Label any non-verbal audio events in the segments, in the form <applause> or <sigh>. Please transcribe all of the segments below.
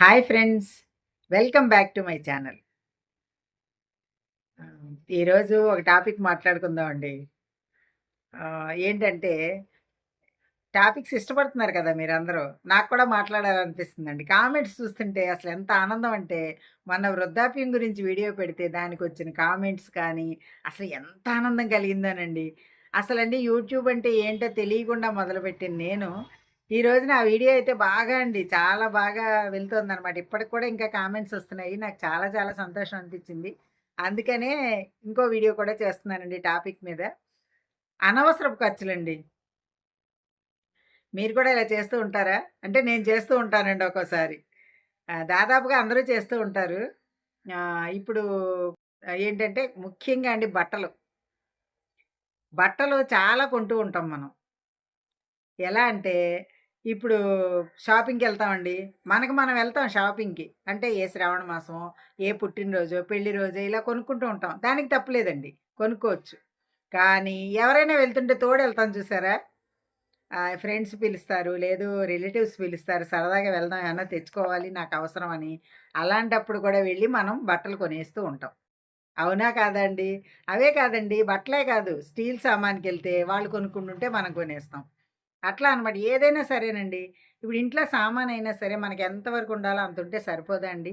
Hi friends welcome back to my channel. ఈరోజు ఒక topic మాట్లాడుకుందామండి. అండి ఏంటంటే టాపిక్స్ ఇష్టపడుతున్నారు కదా మీరందరూ నాకు కూడా మాట్లాడాలనిపిస్తుందండి. కామెంట్స్ చూస్తుంటే అసలు ఎంత ఆనందం అంటే మన వృద్ధాప్యం గురించి వీడియో పెడితే దానికి వచ్చిన కామెంట్స్ కానీ అసలు ఎంత ఆనందం కలిగిందోనండి. అసలండి యూట్యూబ్ అంటే ఏంటో తెలియకుండా మొదలుపెట్టిన నేను. ఈ రోజున ఆ వీడియో అయితే బాగా అండి. చాలా బాగా వెళ్తుందనమాట ఇప్పటికి కూడా ఇంకా కామెంట్స్ వస్తున్నాయి. నాకు చాలా చాలా సంతోషం అనిపించింది. అందుకనే ఇంకో వీడియో కూడా చేస్తున్నానండి టాపిక్ మీద. అనవసరపు ఖర్చులండి. మీరు కూడా ఇలా చేస్తూ ఉంటారా? అంటే నేను చేస్తూ ఉంటానండి ఒక్కోసారి. దాదాపుగా అందరూ చేస్తూ ఉంటారు. ఇప్పుడు ఏంటంటే ముఖ్యంగా అండి బట్టలు. బట్టలు చాలా కొంటూ ఉంటాం మనం. ఎలా అంటే ఇప్పుడు షాపింగ్కి వెళ్తామండి. మనకు మనం వెళ్తాం షాపింగ్కి. అంటే ఏ శ్రావణ మాసం ఏ పుట్టినరోజు పెళ్ళి రోజు ఇలా కొనుక్కుంటూ ఉంటాం. దానికి తప్పలేదండి కొనుక్కోవచ్చు. కానీ ఎవరైనా వెళ్తుంటే తోడు వెళ్తాం చూసారా? ఫ్రెండ్స్ పిలుస్తారు లేదు రిలేటివ్స్ పిలుస్తారు సరదాగా వెళ్దాం ఏమన్నా తెచ్చుకోవాలి నాకు అవసరం అని. అలాంటప్పుడు కూడా వెళ్ళి మనం బట్టలు కొనేస్తూ ఉంటాం. అవునా కాదండి? అవే కాదండి. బట్టలే కాదు. స్టీల్ సామాన్కి వెళ్తే వాళ్ళు కొనుక్కుంటుంటే మనం కొనేస్తాం. అట్లా అనమాట. ఏదైనా సరేనండి. ఇప్పుడు ఇంట్లో సామాన్ అయినా సరే మనకి ఎంతవరకు ఉండాలో అంత ఉంటే సరిపోదా అండి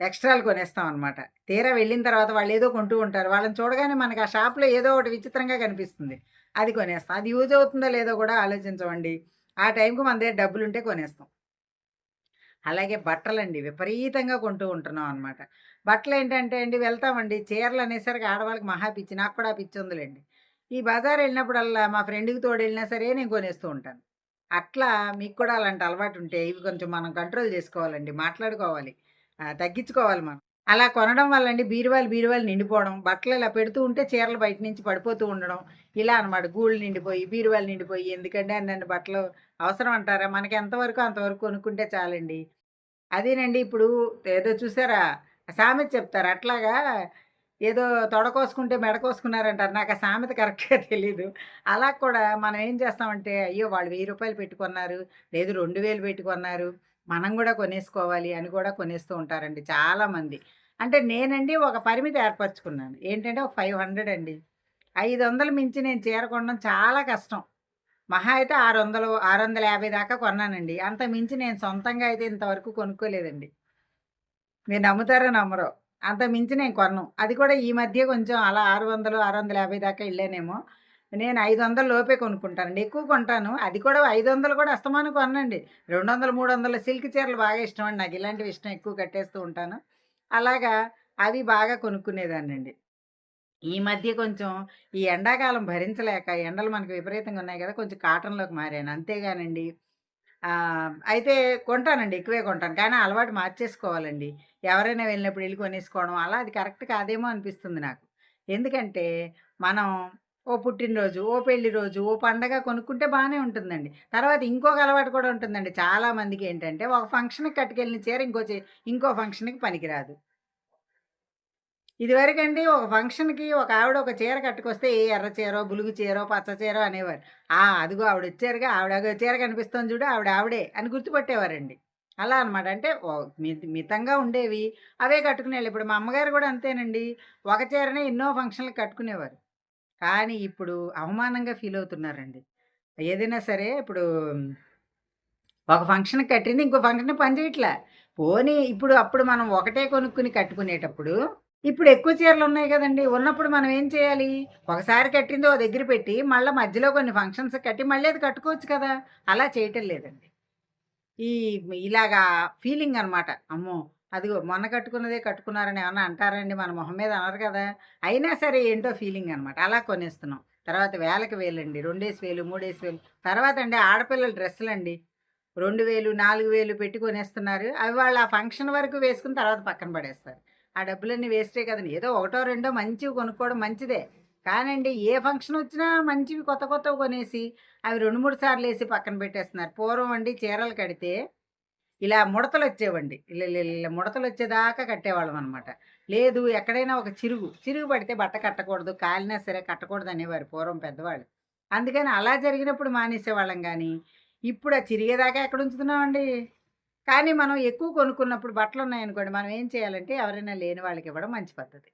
ఎక్స్ట్రాలు కొనేస్తాం అనమాట. తీరా వెళ్ళిన తర్వాత వాళ్ళు ఏదో కొంటూ ఉంటారు. వాళ్ళని చూడగానే మనకి ఆ షాప్లో ఏదో ఒకటి విచిత్రంగా కనిపిస్తుంది. అది కొనేస్తాం. అది యూజ్ అవుతుందో లేదో కూడా ఆలోచించమండి. ఆ టైంకి మన దగ్గర డబ్బులు ఉంటే కొనేస్తాం. అలాగే బట్టలండి. విపరీతంగా కొంటూ ఉంటున్నాం అనమాట. బట్టలు ఏంటంటే అండి వెళ్తామండి. చీరలు అనేసరికి ఆడవాళ్ళకి మహా పిచ్చి. నాకు కూడా పిచ్చి ఉందిలేండి. ఈ బజార్ వెళ్ళినప్పుడల్లా మా ఫ్రెండ్కి తోడు వెళ్ళినా సరే నేను కొనేస్తూ ఉంటాను. అట్లా మీకు కూడా అలాంటి అలవాటు ఉంటే ఇవి కొంచెం మనం కంట్రోల్ చేసుకోవాలండి మాట్లాడుకోవాలి తగ్గించుకోవాలి మనం. అలా కొనడం వల్ల అండి బీరువాలు బీరువాలు నిండిపోవడం బట్టలు ఇలా పెడుతూ ఉంటే చీరలు బయట నుంచి పడిపోతూ ఉండడం ఇలా అనమాట గూళ్ళు నిండిపోయి బీరువాలు నిండిపోయి ఎందుకంటే అన్నీ బట్టలు అవసరం అంటారా? మనకి ఎంతవరకు అంతవరకు కొనుక్కుంటే చాలండి. అదేనండి ఇప్పుడు ఏదో చూసారా? సామెత చెప్తారు అట్లాగా ఏదో తొడ కోసుకుంటే మెడ కోసుకున్నారంటారు. నాకు ఆ సామెత కరెక్ట్గా తెలీదు. అలా కూడా మనం ఏం చేస్తామంటే అయ్యో వాళ్ళు వెయ్యి రూపాయలు పెట్టుకున్నారు లేదు రెండు వేలు పెట్టుకున్నారు మనం కూడా కొనేసుకోవాలి అని కూడా కొనేస్తూ ఉంటారండి చాలామంది. అంటే నేనండి ఒక పరిమితి ఏర్పరచుకున్నాను. ఏంటంటే ఒక ఫైవ్ హండ్రెడ్ అండి. ఐదు వందలు మించి నేను చీర కొనడం చాలా కష్టం. మహా అయితే ఆరు వందలు ఆరు వందల యాభై దాకా కొన్నానండి. అంత మించి నేను సొంతంగా అయితే ఇంతవరకు కొనుక్కోలేదండి. మీరు నమ్ముతారో నమ్మరో. అంత మించి నేను కొనను. అది కూడా ఈ మధ్య కొంచెం అలా ఆరు వందలు ఆరు వందల యాభై దాకా వెళ్ళానేమో నేను ఐదు వందల లోపే కొనుక్కుంటానండి. ఎక్కువ కొంటాను. అది కూడా ఐదు వందలు కూడా అస్తమాను కొనండి రెండు వందలు మూడు వందల సిల్క్ చీరలు బాగా ఇష్టం అండి నాకు ఇలాంటివి ఇష్టం ఎక్కువ కట్టేస్తూ ఉంటాను. అలాగా అవి బాగా కొనుక్కునేదాన్నండి. ఈ మధ్య కొంచెం ఈ ఎండాకాలం భరించలేక ఎండలు మనకు విపరీతంగా ఉన్నాయి కదా కొంచెం కాటన్లోకి మారాను. అంతేగానండి. ఆ, అయితే కొంటానండి ఎక్కువే కొంటాను. కానీ అలవాటు మార్చేసుకోవాలండి. ఎవరైనా వెళ్ళినప్పుడు వెళ్ళి కొనేసుకోవడం అలా అది కరెక్ట్ కాదేమో అనిపిస్తుంది నాకు. ఎందుకంటే మనం ఓ పుట్టినరోజు ఓ పెళ్ళి రోజు ఓ పండగ కొనుక్కుంటే బాగానే ఉంటుందండి. తర్వాత ఇంకొక అలవాటు కూడా ఉంటుందండి. చాలా మందికి ఏంటంటే ఒక ఫంక్షన్కి కట్టుకెళ్ళిన చీర ఇంకో చీ- ఇంకో ఫంక్షన్కి పనికిరాదు. ఇదివరకండి ఒక ఫంక్షన్కి ఒక ఆవిడ ఒక చీర కట్టుకొస్తే ఏ ఎర్ర చీరో బులుగు చీరో పచ్చ చీరో అనేవారు. ఆ అదిగో ఆవిడ వచ్చారుగా ఆవిడ చీర కనిపిస్తుంది చూడు ఆవిడ ఆవిడే అని గుర్తుపట్టేవారండి. అలా అనమాట అంటే మితంగా ఉండేవి అవే కట్టుకునేవాళ్ళు. ఇప్పుడు మా అమ్మగారు కూడా అంతేనండి. ఒక చీరనే ఎన్నో ఫంక్షన్లకు కట్టుకునేవారు. కానీ ఇప్పుడు అవమానంగా ఫీల్ అవుతున్నారండి. ఏదైనా సరే ఇప్పుడు ఒక ఫంక్షన్కి కట్టింది ఇంకో ఫంక్షన్ పని చేయట్లే. పోనీ ఇప్పుడు అప్పుడు మనం ఒకటే కొనుక్కుని కట్టుకునేటప్పుడు ఇప్పుడు ఎక్కువ చీరలు ఉన్నాయి కదండి. ఉన్నప్పుడు మనం ఏం చేయాలి? ఒకసారి కట్టింది ఓ దగ్గర పెట్టి మళ్ళీ మధ్యలో కొన్ని ఫంక్షన్స్ కట్టి మళ్ళీ అది కట్టుకోవచ్చు కదా. అలా చేయటం లేదండి. ఈ ఇలాగా ఫీలింగ్ అనమాట అమ్మో! అదిగో మొన్న కట్టుకున్నదే కట్టుకున్నారని ఏమన్నా అంటారండి? మన మొహం మీద అనరు కదా. అయినా సరే ఏంటో ఫీలింగ్ అనమాట అలా కొనేస్తున్నాం. తర్వాత వేలకు వేలండి. రెండేసి వేలు మూడేసి వేలు. తర్వాత అండి ఆడపిల్లల డ్రెస్సులు అండి రెండు వేలు నాలుగు వేలు పెట్టి కొనేస్తున్నారు. అవి వాళ్ళు ఆ ఫంక్షన్ వరకు వేసుకుని తర్వాత పక్కన పడేస్తారు. ఆ డబ్బులన్నీ వేస్టే కదండి. ఏదో ఒకటో రెండో మంచివి కొనుక్కోవడం మంచిదే. కానండి ఏ ఫంక్షన్ వచ్చినా మంచివి కొత్త కొత్తవి కొనేసి అవి రెండు మూడు సార్లు వేసి పక్కన పెట్టేస్తున్నారు. పూర్వం అండి చీరలు కడితే ఇలా ముడతలు వచ్చేవండి. ఇలా ఇలా ముడతలు వచ్చేదాకా కట్టేవాళ్ళం అనమాట లేదు ఎక్కడైనా ఒక చిరుగు చిరుగు పడితే బట్ట కట్టకూడదు కాలినా సరే కట్టకూడదు అనేవారు పూర్వం పెద్దవాళ్ళు. అందుకని అలా జరిగినప్పుడు మానేసేవాళ్ళం కానీ ఇప్పుడు ఆ చిరిగేదాకా ఎక్కడ ఉంచుతున్నామండి? కానీ మనం ఎక్కువ కొనుక్కున్నప్పుడు బట్టలున్నాయనుకోండి, మనం ఏం చేయాలంటే ఎవరైనా లేని వాళ్ళకి ఇవ్వడం మంచి పద్ధతి.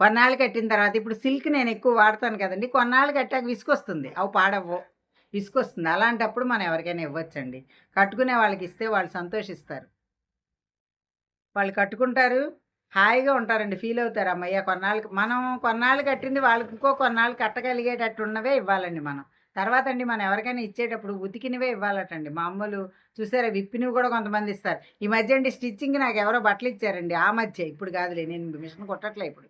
కొన్నాళ్ళు కట్టిన తర్వాత ఇప్పుడు సిల్క్ నేను ఎక్కువ వాడతాను కదండి కొన్నాళ్ళు కట్టాక విసుగొస్తుంది. అవి పాడవ్వు విసుగొస్తుంది. అలాంటప్పుడు మనం ఎవరికైనా ఇవ్వచ్చండి కట్టుకునే వాళ్ళకి ఇస్తే వాళ్ళు సంతోషిస్తారు. వాళ్ళు కట్టుకుంటారు. హాయిగా ఉంటారండి. ఫీల్ అవుతారు అమ్మయ్య కొన్నాళ్ళకి మనం కొన్నాళ్ళు కట్టింది వాళ్ళకి ఇంకో కొన్నాళ్ళు కట్టగలిగేటట్టున్నవే ఇవ్వాలండి మనం. తర్వాత అండి మనం ఎవరికైనా ఇచ్చేటప్పుడు ఉతికినవే ఇవ్వాలటండి. మామూలు చూసారా విప్పినవి కూడా కొంతమంది ఇస్తారు. ఈ మధ్య అండి స్టిచ్చింగ్ నాకు ఎవరో బట్టలు ఇచ్చారండి ఆ మధ్య ఇప్పుడు కాదులే. నేను మిషన్ కుట్టట్లే ఇప్పుడు.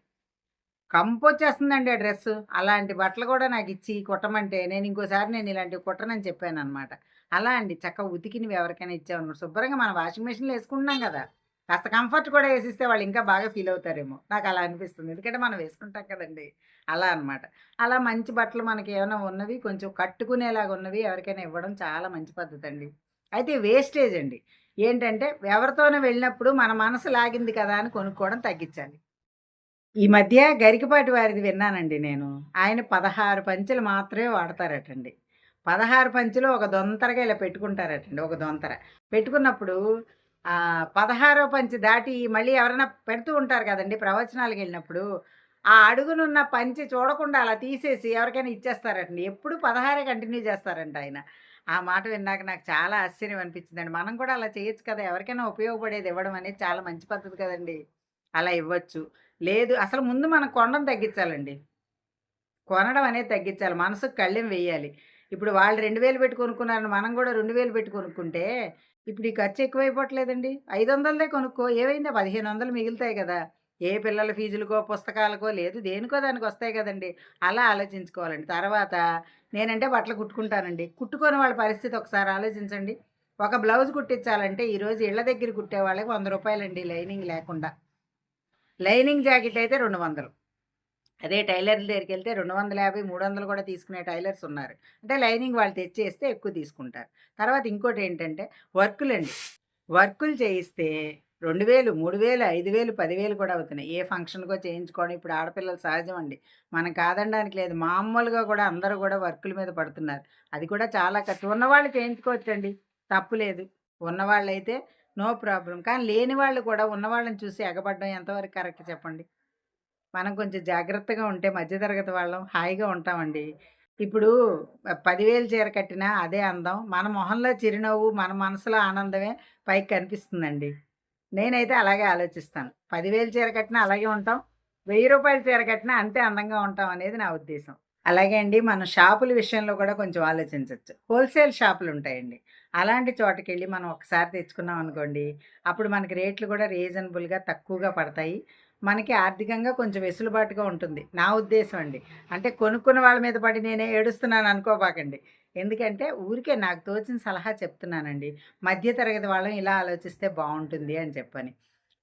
కంపొచ్చేస్తుందండి ఆ డ్రెస్సు. అలాంటి బట్టలు కూడా నాకు ఇచ్చి కుట్టమంటే నేను ఇంకోసారి నేను ఇలాంటివి కుట్టనని చెప్పాననమాట. అలా అండి చక్కగా ఉతికినవి ఎవరికైనా ఇచ్చామనుకోండి శుభ్రంగా మనం వాషింగ్ మెషిన్‌లో వేసుకుంటున్నాం కదా! కాస్త కంఫర్ట్ కూడా వేసిస్తే వాళ్ళు ఇంకా బాగా ఫీల్ అవుతారేమో నాకు అలా అనిపిస్తుంది. ఎందుకంటే మనం వేసుకుంటాం కదండీ! అలా అనమాట. అలా మంచి బట్టలు మనకి ఏమైనా ఉన్నవి కొంచెం కట్టుకునేలాగా ఉన్నవి ఎవరికైనా ఇవ్వడం చాలా మంచి పద్ధతి అండి అయితే వేస్టేజ్ అండి. ఏంటంటే ఎవరితోనో వెళ్ళినప్పుడు మన మనసు లాగింది కదా! అని కొనుక్కోవడం తగ్గించాలి. ఈ మధ్య గరికపాటి వారిది విన్నానండి నేను. ఆయన పదహారు పంచులు మాత్రమే వాడతారటండి. పదహారు పంచులు ఒక దొంతరగా ఇలా పెట్టుకుంటారటండి. ఒక దొంతర. పెట్టుకున్నప్పుడు పదహారో పంచి దాటి మళ్ళీ ఎవరైనా పెడుతూ ఉంటారు కదండి ప్రవచనాలకు వెళ్ళినప్పుడు ఆ అడుగునున్న పంచి చూడకుండా అలా తీసేసి ఎవరికైనా ఇచ్చేస్తారండి ఎప్పుడు 16 కంటిన్యూ చేస్తారంట ఆయన. ఆ మాట విన్నాక నాకు చాలా ఆశ్చర్యం అనిపించిందండి. మనం కూడా అలా చేయొచ్చు కదా! ఎవరికైనా ఉపయోగపడేది ఇవ్వడం అనేది చాలా మంచి పద్ధతి కదండీ! అలా ఇవ్వచ్చు. లేదు అసలు ముందు మనం కొనడం తగ్గించాలండి. కొనడం అనేది తగ్గించాలి. మనసుకు కళ్ళెం వేయాలి. ఇప్పుడు వాళ్ళు 2000 పెట్టి కొనుక్కున్నారని మనం కూడా 2000 పెట్టి కొనుక్కుంటే ఇప్పుడు ఈ ఖర్చు ఎక్కువైపోవట్లేదండి. 500దే కొనుక్కో ఏమైంది 1500 మిగులుతాయి కదా! ఏ పిల్లల ఫీజులకో, పుస్తకాలకో లేదు దేనికో దానికి వస్తాయి కదండీ! అలా ఆలోచించుకోవాలండి. తర్వాత నేనంటే బట్టలు కుట్టుకుంటానండి. కుట్టుకోని వాళ్ళ పరిస్థితి ఒకసారి ఆలోచించండి. ఒక బ్లౌజ్ కుట్టించాలంటే ఈరోజు ఇళ్ళ దగ్గర కుట్టే వాళ్ళకి వంద రూపాయలండి లైనింగ్ లేకుండా. లైనింగ్ జాకెట్ అయితే 200. అదే టైలర్లు దగ్గరికి వెళ్తే రెండు వందల యాభై మూడు వందలు కూడా తీసుకునే టైలర్స్ ఉన్నారు. అంటే లైనింగ్ వాళ్ళు తెచ్చేస్తే ఎక్కువ తీసుకుంటారు. తర్వాత ఇంకోటేంటంటే వర్కులండి. వర్కులు చేయిస్తే రెండు వేలు మూడు వేలు ఐదు వేలు పదివేలు కూడా అవుతున్నాయి. ఏ ఫంక్షన్‌కో చేయించుకోవడం ఇప్పుడు ఆడపిల్లలు సహజం అండి. మనం కాదనడానికి లేదు. మామూలుగా కూడా అందరూ కూడా వర్కుల మీద పడుతున్నారు. అది కూడా చాలా ఖర్చు. ఉన్నవాళ్ళు చేయించుకోవచ్చండి. తప్పు లేదు. ఉన్నవాళ్ళైతే నో ప్రాబ్లం కానీ లేని వాళ్ళు కూడా ఉన్నవాళ్ళని చూసి ఎగబడడం ఎంతవరకు కరెక్ట్ చెప్పండి? మనం కొంచెం జాగ్రత్తగా ఉంటే మధ్య తరగతి వాళ్ళం హాయిగా ఉంటామండి. ఇప్పుడు పదివేలు చీర కట్టినా అదే అందం. మన మొహంలో చిరునవ్వు, మన మనసులో ఆనందమే పైకి కనిపిస్తుందండి. నేనైతే అలాగే ఆలోచిస్తాను. పదివేలు చీర కట్టినా అలాగే ఉంటాం. వెయ్యి రూపాయల చీర కట్టినా అంతే అందంగా ఉంటాం అనేది నా ఉద్దేశం. అలాగే అండి మనం షాపుల విషయంలో కూడా కొంచెం ఆలోచించవచ్చు హోల్‌సేల్ షాపులు ఉంటాయండి అలాంటి చోటకెళ్ళి మనం ఒకసారి తెచ్చుకున్నాం అనుకోండి, అప్పుడు మనకి రేట్లు కూడా రీజనబుల్‌గా తక్కువగా పడతాయి. మనకి ఆర్థికంగా కొంచెం వెసులుబాటుగా ఉంటుంది. నా ఉద్దేశం అండి. అంటే కొనుక్కున్న వాళ్ళ మీద పడి నేనే ఏడుస్తున్నాను అనుకోబాకండి. ఎందుకంటే ఊరికే నాకు తోచిన సలహా చెప్తున్నానండి. మధ్య తరగతి వాళ్ళం ఇలా ఆలోచిస్తే బాగుంటుంది అని చెప్పని.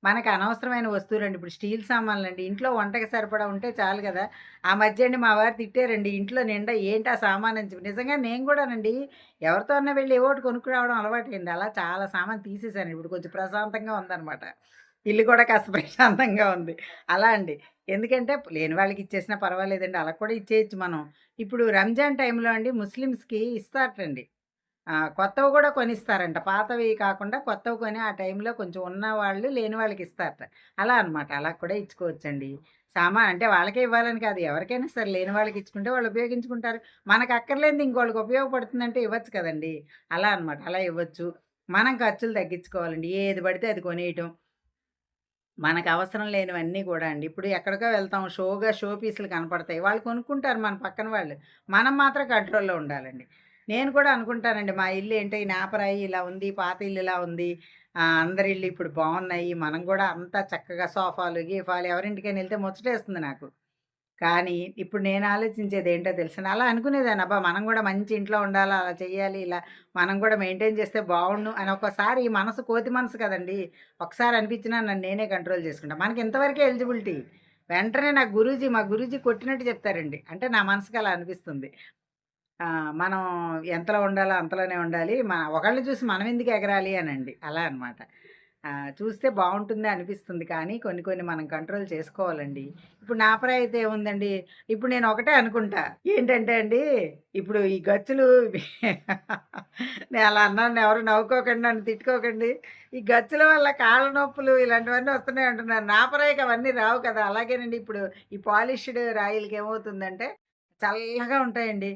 మనకు అనవసరమైన వస్తువులండి ఇప్పుడు స్టీల్ సామాన్లండి. ఇంట్లో వంటకి సరిపడా ఉంటే చాలు కదా ఆ మధ్య అండి మా వారు తిట్టారండి. ఇంట్లో నిండా ఏంటి ఆ సామాను అని చెప్పి. నిజంగా నేను కూడానండి ఎవరితో అన్నా వెళ్ళి ఏవో ఒకటి కొనుక్కురావడం అలవాటయింది. అలా చాలా సామాన్ తీసేసాను. ఇప్పుడు కొంచెం ప్రశాంతంగా ఉందనమాట. ఇల్లు కూడా కాస్త ప్రశాంతంగా ఉంది. అలా అండి. ఎందుకంటే లేని వాళ్ళకి ఇచ్చేసినా పర్వాలేదండి. అలా కూడా ఇచ్చేయొచ్చు మనం. ఇప్పుడు రంజాన్ టైంలో అండి ముస్లిమ్స్‌కి ఇస్తారటండి. కొత్తవి కూడా కొనిస్తారంట. పాతవి కాకుండా కొత్తవి కొని ఆ టైంలో కొంచెం ఉన్న వాళ్ళు లేని వాళ్ళకి ఇస్తారట. అలా అనమాట. అలా కూడా ఇచ్చుకోవచ్చండి. సామాన్ అంటే వాళ్ళకే ఇవ్వాలని కాదు. ఎవరికైనా సరే లేని వాళ్ళకి ఇచ్చుకుంటే వాళ్ళు ఉపయోగించుకుంటారు. మనకు అక్కర్లేనిది ఇంకోళ్ళకి ఉపయోగపడుతుందంటే ఇవ్వచ్చు కదండీ! అలా అనమాట. అలా ఇవ్వచ్చు. మనం ఖర్చులు తగ్గించుకోవాలండి. ఏది పడితే అది కొనేయటం. మనకు అవసరం లేనివన్నీ కూడా అండి. ఇప్పుడు ఎక్కడికో వెళ్తాం. షోగా షో పీసులు కనపడతాయి. వాళ్ళు కొనుక్కుంటారు మన పక్కన వాళ్ళు. మనం మాత్రం కంట్రోల్‌లో ఉండాలండి. నేను కూడా అనుకుంటానండి. మా ఇల్లు ఏంటో ఈ నాపరాయి ఇలా ఉంది. పాత ఇల్లు ఇలా ఉంది. అందరి ఇల్లు ఇప్పుడు బాగున్నాయి మనం కూడా అంతా చక్కగా సోఫాలు, గీఫాలు ఎవరింటికైనా వెళ్తే ముచ్చటేస్తుంది నాకు. కానీ ఇప్పుడు నేను ఆలోచించేది ఏంటో తెలుసా? అలా అనుకునేదాన్ని. అబ్బా! మనం కూడా మంచి ఇంట్లో ఉండాలా, అలా చేయాలి, ఇలా మనం కూడా మెయింటైన్ చేస్తే బాగుండు అని ఒకసారి మనసు కోతి మనసు కదండీ! ఒకసారి అనిపించినా నన్ను నేనే కంట్రోల్ చేసుకుంటా. మనకి ఇంతవరకే ఎలిజిబిలిటీ. వెంటనే నా గురూజీ మా గురూజీ కొట్టినట్టు చెప్తారండి. అంటే నా మనసుకి అలా అనిపిస్తుంది. మనం ఎంతలో ఉండాలో అంతలోనే ఉండాలి. మన ఒకళ్ళని చూసి మనం ఎందుకు ఎగరాలి అనండి. అలా అనమాట. చూస్తే బాగుంటుంది అనిపిస్తుంది. కానీ కొన్ని కొన్ని మనం కంట్రోల్ చేసుకోవాలండి. ఇప్పుడు నా పని అయితే ఏముందండి, ఇప్పుడు నేను ఒకటే అనుకుంటా. ఏంటంటే అండి, ఇప్పుడు ఈ గచ్చులు <laughs> నేను అలా అన్నాను ఎవరు నవ్వుకోకండి, నన్ను తిట్టుకోకండి. ఈ గచ్చుల వల్ల కాళ్ళ నొప్పులు ఇలాంటివన్నీ వస్తున్నాయి అంటున్నారు. నా పరాయికి అవన్నీ రావు కదా! అలాగేనండి ఇప్పుడు ఈ పాలిష్డ్ రాయిలకి ఏమవుతుందంటే చల్లగా ఉంటాయండి.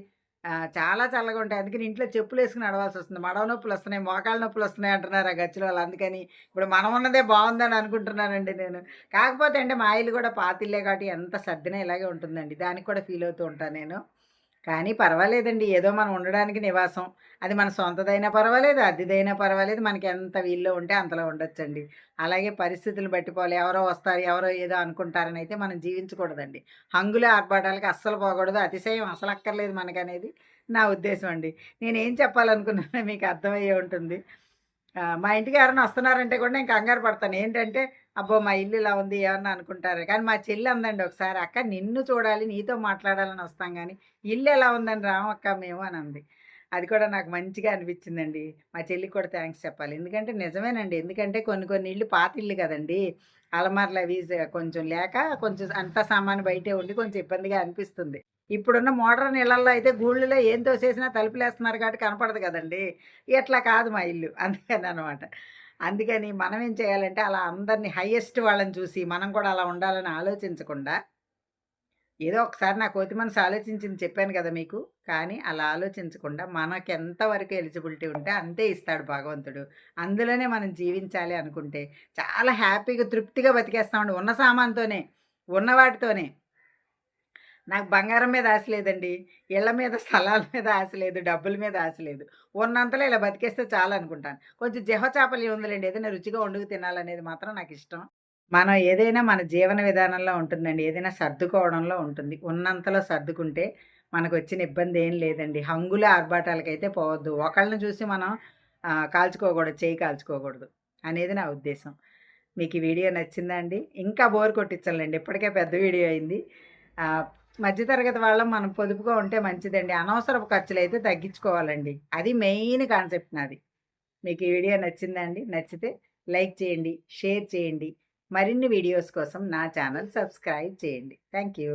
చాలా చల్లగా ఉంటాయి. అందుకని ఇంట్లో చెప్పులు వేసుకుని అడవాల్సి వస్తుంది మడవ నొప్పులు వస్తున్నాయి మోకాల మోకాళ్ళ నొప్పులొస్తున్నాయి అంటున్నారు ఆ గచ్చుల వాళ్ళు అందుకని ఇప్పుడు మనం ఉన్నదే బాగుందని అనుకుంటున్నానండి నేను. కాకపోతే అంటే మా ఇల్లు కూడా పాతిల్లే కాబట్టి ఎంత సర్దినా ఇలాగే ఉంటుందండి. దానికి కూడా ఫీల్ అవుతూ ఉంటాను నేను. కానీ పర్వాలేదండి. ఏదో మనం ఉండడానికి నివాసం. అది మన సొంతదైనా పర్వాలేదు, అద్దెదైనా పర్వాలేదు. మనకి ఎంత వీల్లో ఉంటే అంతలో ఉండొచ్చండి. అలాగే పరిస్థితులు బట్టి పోవాలి. ఎవరో వస్తారు, ఎవరో ఏదో అనుకుంటారని అయితే మనం జీవించకూడదండి. హంగులు, ఆర్భాటాలకి అస్సలు పోకూడదు. అతిశయం అసలు అక్కర్లేదు మనకనేది నా ఉద్దేశం అండి. నేనేం చెప్పాలనుకున్నానో మీకు అర్థమయ్యే ఉంటుంది. మా ఇంటికి ఎవరైనా వస్తున్నారంటే కూడా నేను కంగారు పడతాను. ఏంటంటే, అబ్బో! మా ఇల్లు ఇలా ఉంది ఏమన్నా అనుకుంటారు. కానీ మా చెల్లి అందండి ఒకసారి, "అక్క నిన్ను చూడాలి, నీతో మాట్లాడాలని వస్తాం కానీ ఇల్లు ఎలా ఉందని రామక్క మేము" అని అంది. అది కూడా నాకు మంచిగా అనిపించిందండి. మా చెల్లికి కూడా థ్యాంక్స్ చెప్పాలి. ఎందుకంటే నిజమేనండి. ఎందుకంటే కొన్ని కొన్ని ఇల్లు పాత ఇల్లు కదండీ! అలమార్లు అవి కొంచెం లేక కొంచెం అంతా సామాను బయటే ఉండి కొంచెం ఇబ్బందిగా అనిపిస్తుంది. ఇప్పుడున్న మోడర్న్ ఇళ్ళల్లో అయితే గూళ్ళులో ఏం తోసేసినా తలుపులేస్తున్నారు కాబట్టి కనపడదు కదండీ! ఇట్లా కాదు మా ఇల్లు. అందుకననమాట. అందుకని మనం ఏం చేయాలంటే అలా అందరిని హైయెస్ట్ వాళ్ళని చూసి మనం కూడా అలా ఉండాలని ఆలోచించకుండా ఏదో ఒకసారి నా కోతి మనసు ఆలోచించింది చెప్పాను కదా మీకు. కానీ అలా ఆలోచించకుండా మనకు ఎంతవరకు ఎలిజిబిలిటీ ఉంటే అంతే ఇస్తాడు భగవంతుడు. అందులోనే మనం జీవించాలి అనుకుంటే చాలా హ్యాపీగా, తృప్తిగా బతికేస్తామండి. ఉన్న సామాన్తోనే ఉన్నవాటితోనే నాకు బంగారం మీద ఆశ లేదండి. ఇళ్ళ మీద, స్థలాల మీద ఆశ లేదు. డబ్బుల మీద ఆశ లేదు. ఉన్నంతలో ఇలా బతికేస్తే చాలనుకుంటాను. కొంచెం జిహచాపల్యం ఉందిలేండి ఏదైనా రుచిగా వండుకు తినాలనేది మాత్రం నాకు ఇష్టం మనం ఏదైనా మన జీవన విధానంలో ఉంటుందండి. ఏదైనా సర్దుకోవడంలో ఉంటుంది. ఉన్నంతలో సర్దుకుంటే మనకు వచ్చిన ఇబ్బంది ఏం లేదండి. హంగుల ఆర్భాటాలకైతే పోవద్దు. ఒకళ్ళని చూసి మనం కాల్చుకోకూడదు. చేయి కాల్చుకోకూడదు అనేది నా ఉద్దేశం. మీకు ఈ వీడియో నచ్చిందా అండి? ఇంకా బోర్ కొట్టించనులెండి. ఇప్పటికే పెద్ద వీడియో అయింది. మధ్యతరగతి వాళ్ళం మనం పొదుపుగా ఉంటే మంచిదండి. అనవసరపు అయితే తగ్గించుకోవాలండి. అది మెయిన్ కాన్సెప్ట్ నాది. మీకు ఈ వీడియో నచ్చిందండి నచ్చితే లైక్ చేయండి, షేర్ చేయండి. మరిన్ని వీడియోస్ కోసం నా ఛానల్ సబ్స్క్రైబ్ చేయండి. Thank you.